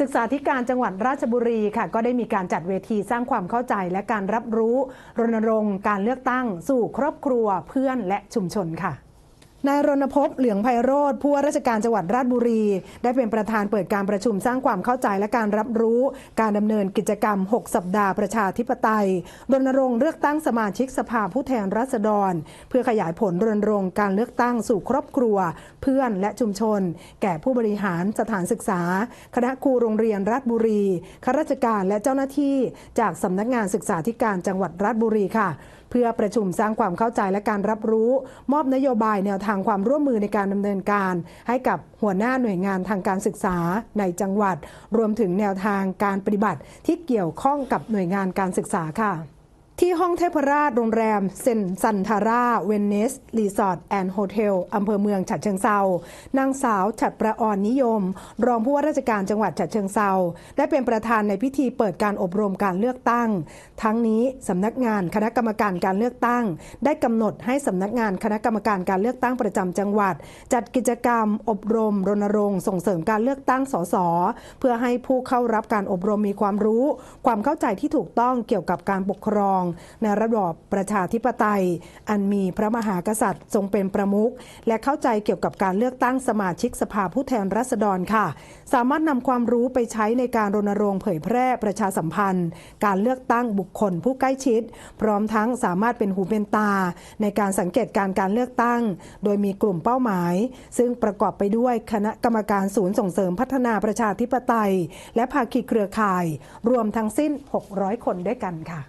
ศึกษาธิการจังหวัดราชบุรีค่ะ ก็ได้มีการจัดเวทีสร้างความเข้าใจและการรับรู้ รณรงค์การเลือกตั้งสู่ครอบครัวเพื่อนและชุมชนค่ะ นายรณพบเหลืองไพโรธผู้ว่าราชการจังหวัดราชบุรี ได้เป็นประธานเปิดการประชุมสร้างความเข้าใจและการรับรู้ การดำเนินกิจกรรม 6 สัปดาห์ประชาธิปไตยรณรงค์เลือกตั้งสมาชิกสภาผู้แทนราษฎร เพื่อขยายผลรณรงค์การเลือกตั้งสู่ครอบครัว เพื่อนและชุมชน แก่ผู้บริหารสถานศึกษา คณะครูโรงเรียนราชบุรีข้าราชการและเจ้าหน้าที่ จากสำนักงานศึกษาธิการจังหวัดราชบุรีค่ะเพื่อประชุมสร้างความเข้าใจและการรับรู้ มอบนโยบายแนวทางความร่วมมือในการดำเนินการ ให้กับหัวหน้าหน่วยงานทางการศึกษาในจังหวัด รวมถึงแนวทางการปฏิบัติที่เกี่ยวข้องกับหน่วยงานการศึกษาค่ะ ที่ห้องเทพราชโรงแรมเซนซันทาราเวนเนส รีสอร์ทแอนด์โฮเทลอำเภอเมืองฉะเชิงเซานางสาวฉัดประออนนิยม รองผู้ว่าราชการจังหวัดฉะเชิงเซาได้เป็นประธานในพิธีเปิดการอบรมการเลือกตั้ง ทั้งนี้สำนักงานคณะกรรมการการเลือกตั้ง ได้กำหนดให้สำนักงานคณะกรรมการการเลือกตั้งประจำจังหวัด จัดกิจกรรม อบรม รณรงค์ส่งเสริมการเลือกตั้งสสเพื่อให้ผู้เข้ารับการอบรมมีความรู้ ความเข้าใจที่ถูกต้องเกี่ยวกับการปกครองในระบอบประชาธิปไตย อันมีพระมหากษัตริย์ทรงเป็นประมุขและเข้าใจเกี่ยวกับการเลือกตั้งสมาชิกสภาผู้แทนราษฎรค่ะ สามารถนำความรู้ไปใช้ในการรณรงค์เผยแพร่ประชาสัมพันธ์ การเลือกตั้งบุคคลผู้ใกล้ชิด พร้อมทั้งสามารถเป็นหูเป็นตา ในการสังเกตการการเลือกตั้ง โดยมีกลุ่มเป้าหมาย ซึ่งประกอบไปด้วยคณะกรรมการศูนย์ส่งเสริมพัฒนาประชาธิปไตย และภาคีเครือข่าย รวมทั้งสิ้น 600 คนด้วยกันค่ะ